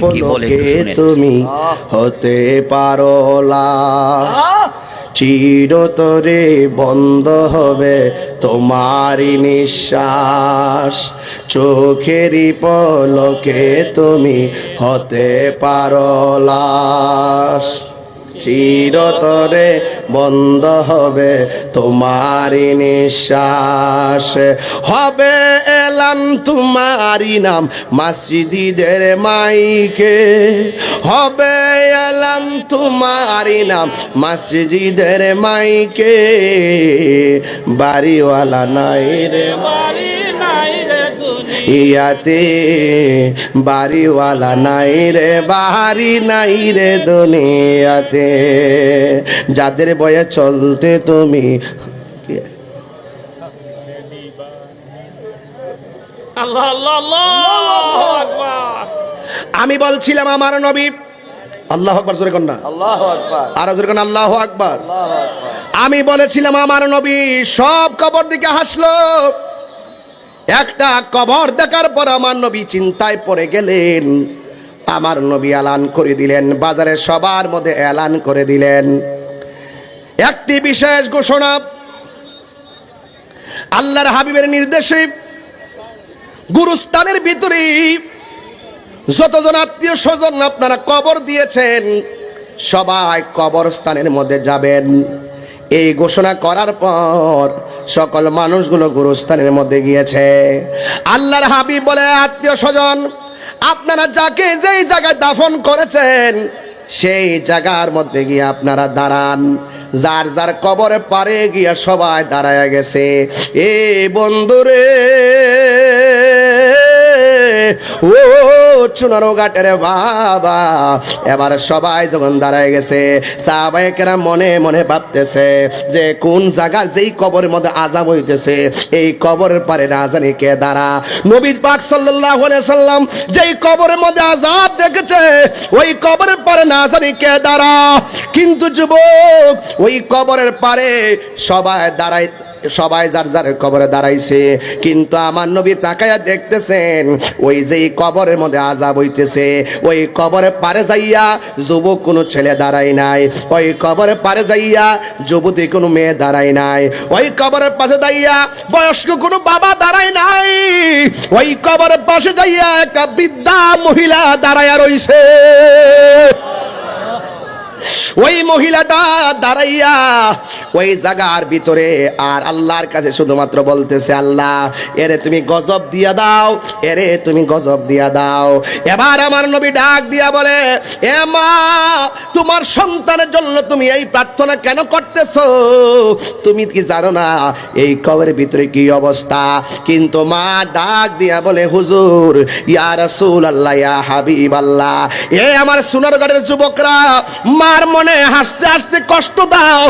পলকে তুমি হতে পারো। চিরতরে বন্ধ হবে তোমারই নিঃশ্বাস। চোখেরই পলকে তুমি হতে পারো লাশ। চিরতরে বন্ধ হবে তোমারই নিঃশ্বাস। হবে এলাম তোমারই নাম মাসিদিদের মাইকে। হবে এলাম তোমারই নাম মাসিদিদের মাইকে। বাড়িওয়ালা নাই রে ইয়াতে বাড়িওয়ালা নাই রে বাড়ি নাই রে দুনিয়াতে। যাদের বয়ে চলতে তুমি আল্লাহ আল্লাহ আল্লাহ। আমি বলছিলাম আমার নবী। আল্লাহ আকবার জোরে কন্যা। আল্লাহ আকবার। আর জোরে কন্যা আল্লাহ আকবার। আমি বলেছিলাম আমার নবী সব কবর দিকে হাসলো। একটা কবর দেখার পর আমার নবী চিন্তায় পড়ে গেলেন। আমার নবী এলান করে দিলেন, বাজারে সবার মধ্যে এলান করে দিলেন। একটি বিশেষ ঘোষণা, আল্লাহর হাবিবের নির্দেশে গুরুস্থানের ভিতরে যতজন আত্মীয় স্বজন আপনারা কবর দিয়েছেন, সবাই কবরস্থানের মধ্যে যাবেন। এই ঘোষণা করার পর সকল মানুষগুলো গুরুস্থানের মধ্যে গিয়েছে। আল্লাহর হাবিব বলে, আত্মীয় স্বজন, আপনারা যাকে যেই জায়গায় দাফন করেছেন, সেই জায়গার মধ্যে গিয়ে আপনারা দাঁড়ান। যার যার কবরে পারে গিয়া সবাই দাঁড়ায় গেছে। এ বন্ধুরে ও চুনারো ঘাটের বাবা। এবার সবাই যখন দাঁড়ায় গেছে সাহবাহিকেরা মনে মনে ভাবতেছে যে কোন জায়গার যেই কবরের মধ্যে আজাব হইতেছে, এই কবরের পারে না জানি কে দাঁড়া। নবীর পাক সাল্লাল্লাহু সাল্লাম যেই কবরের মধ্যে আজাব দেখেছে, ওই কবরের পারে না জানি কে দাঁড়া। কিন্তু যুবক, ওই কবরের পারে সবাই দাঁড়ায় সবাই যার যার কবরে দাঁড়াইছে। কিন্তু আমার নবী তাকায়া দেখতেছেন, ওই যে কবরের মধ্যে আজাব হইতেছে, ওই কবরে পারে যাইয়া যুবক কোনো ছেলে দাঁড়ায় নাই, ওই কবরে পারে যাইয়া যুবতী কোনো মেয়ে দাঁড়ায় নাই, ওই কবরের পাশে যাইয়া বয়স্ক কোনো বাবা দাঁড়ায় নাই, ওই কবরের পাশে যাইয়া একটা বৃদ্ধা মহিলা দাঁড়ায়া রইছে। ওই মহিলাটা দাঁড়াইয়া ওই জায়গার ভিতরে আর আল্লাহর কাছে শুধুমাত্র বলতেছে, আল্লাহ, এরে তুমি গজব দিয়া দাও, এরে তুমি গজব দিয়া দাও। এবার আমার নবী ডাক দিয়া বলে, এ মা, তোমার সন্তানের জন্য তুমি এই প্রার্থনা কেন করতেছ? তুমি কি জানো না, এই কবরের ভিতরে কি অবস্থা? কিন্তু মা ডাক দিয়া বলে, হুজুর, ইয়া রাসূল আল্লাহ ইয়া হাবিব আল্লাহ এ আমার সোনারগড়ের যুবকরা মার মনে হাসতে হাসতে কষ্ট দাও।